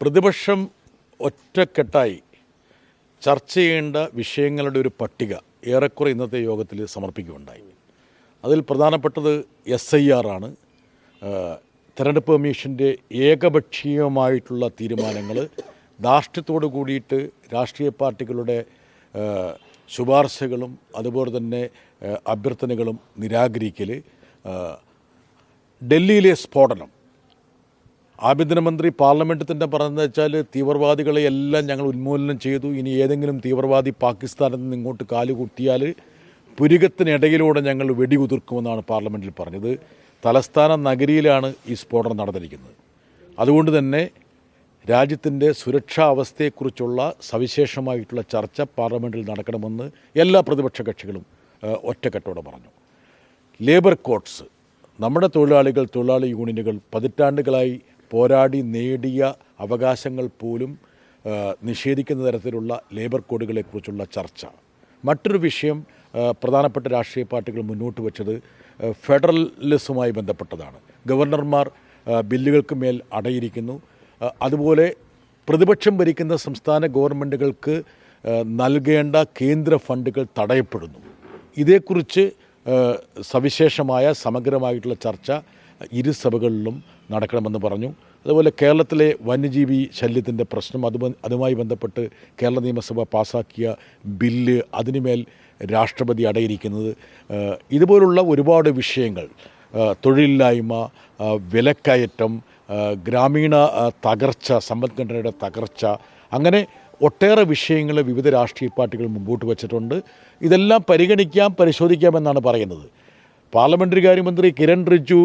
പ്രതിപക്ഷം ഒറ്റക്കെട്ടായി ചർച്ച ചെയ്യേണ്ട വിഷയങ്ങളുടെ ഒരു പട്ടിക ഏറെക്കുറെ ഇന്നത്തെ യോഗത്തിൽ സമർപ്പിക്കുകയുണ്ടായി. അതിൽ പ്രധാനപ്പെട്ടത് എസ് ഐ ആർ ആണ്. തെരഞ്ഞെടുപ്പ് കമ്മീഷന്റെ ഏകപക്ഷീയമായിട്ടുള്ള തീരുമാനങ്ങൾ ധാർഷ്ട്യത്തോടു കൂടിയിട്ട് രാഷ്ട്രീയ പാർട്ടികളുടെ ശുപാർശകളും അതുപോലെ തന്നെ അഭ്യർത്ഥനകളും നിരാകരിക്കൽ ഡൽഹിയിലെ സ്ഫോടനം ആഭ്യന്തരമന്ത്രി പാർലമെന്റ് തന്നെ പറഞ്ഞതെന്ന് വെച്ചാൽ തീവ്രവാദികളെ എല്ലാം ഞങ്ങൾ ഉന്മൂലനം ചെയ്തു. ഇനി ഏതെങ്കിലും തീവ്രവാദി പാകിസ്ഥാനിൽ നിന്ന് ഇങ്ങോട്ട് കാലുകുത്തിയാൽ പുരുകത്തിനിടയിലൂടെ ഞങ്ങൾ വെടികുതിർക്കുമെന്നാണ് പാർലമെന്റിൽ പറഞ്ഞത്. തലസ്ഥാന നഗരിയിലാണ് ഈ സ്ഫോടനം നടന്നിരിക്കുന്നത്. അതുകൊണ്ട് തന്നെ രാജ്യത്തിന്റെ സുരക്ഷാ അവസ്ഥയെക്കുറിച്ചുള്ള സവിശേഷമായിട്ടുള്ള ചർച്ച പാർലമെന്റിൽ നടക്കണമെന്ന് എല്ലാ പ്രതിപക്ഷ കക്ഷികളും ഒറ്റക്കെട്ടോടെ പറഞ്ഞു. ലേബർ കോഡ്സ് നമ്മുടെ തൊഴിലാളികൾ തൊഴിലാളി യൂണിയനുകൾ പതിറ്റാണ്ടുകളായി പോരാടി നേടിയ അവകാശങ്ങൾ പോലും നിഷേധിക്കുന്ന തരത്തിലുള്ള ലേബർ കോഡുകളെക്കുറിച്ചുള്ള ചർച്ച. മറ്റൊരു വിഷയം പ്രധാനപ്പെട്ട രാഷ്ട്രീയ പാർട്ടികൾ മുന്നോട്ട് വെച്ചത് ഫെഡറലിസവുമായി ബന്ധപ്പെട്ടതാണ്. ഗവർണർമാർ ബില്ലുകൾക്ക് മേൽ അടയിരിക്കുന്നു. അതുപോലെ പ്രതിപക്ഷം ഭരിക്കുന്ന സംസ്ഥാന ഗവൺമെന്റുകൾക്ക് നൽകേണ്ട കേന്ദ്ര ഫണ്ടുകൾ തടയപ്പെടുന്നു. ഇതേക്കുറിച്ച് സവിശേഷമായ സമഗ്രമായിട്ടുള്ള ചർച്ച ഇരു സഭകളിലും നടക്കണമെന്ന് പറഞ്ഞു. അതുപോലെ കേരളത്തിലെ വന്യജീവി ശല്യത്തിന്റെ പ്രശ്നം അത് അതുമായി ബന്ധപ്പെട്ട് കേരള നിയമസഭ പാസാക്കിയ ബില്ല് അതിനുമേൽ രാഷ്ട്രപതി അടയിരിക്കുന്നത്. ഇതുപോലുള്ള ഒരുപാട് വിഷയങ്ങൾ തൊഴിലില്ലായ്മ വിലക്കയറ്റം ഗ്രാമീണ തകർച്ച സമ്പദ്ഘടനയുടെ തകർച്ച അങ്ങനെ ഒട്ടേറെ വിഷയങ്ങൾ വിവിധ രാഷ്ട്രീയ പാർട്ടികൾ മുമ്പോട്ട് വച്ചിട്ടുണ്ട്. ഇതെല്ലാം പരിഗണിക്കാം പരിശോധിക്കാമെന്നാണ് പറയുന്നത്. പാർലമെന്ററി കാര്യമന്ത്രി കിരൺ ഏഹ്,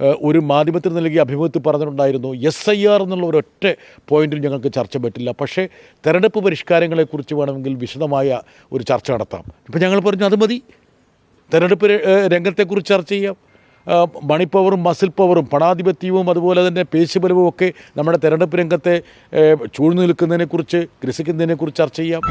ഒരു മാധ്യമത്തിന് നൽകിയ അഭിമുഖത്തിൽ പറഞ്ഞിട്ടുണ്ടായിരുന്നു എസ് ഐ ആർ എന്നുള്ള ഒരൊറ്റ പോയിന്റിൽ ഞങ്ങൾക്ക് ചർച്ച പറ്റില്ല. പക്ഷേ തെരഞ്ഞെടുപ്പ് പരിഷ്കാരങ്ങളെക്കുറിച്ച് വേണമെങ്കിൽ വിശദമായ ഒരു ചർച്ച നടത്താം. ഇപ്പം ഞങ്ങൾ പറഞ്ഞു അത് മതി. തെരഞ്ഞെടുപ്പ് രംഗത്തെക്കുറിച്ച് ചർച്ച ചെയ്യാം. മണിപ്പവറും മണി പവറും മസിൽ പവറും പണാധിപത്യവും അതുപോലെ തന്നെ പേശുബലവും ഒക്കെ നമ്മുടെ തെരഞ്ഞെടുപ്പ് രംഗത്തെ ചൂഴ്ന്നു നിൽക്കുന്നതിനെക്കുറിച്ച് ഗ്രസിക്കുന്നതിനെക്കുറിച്ച് ചർച്ച ചെയ്യാം.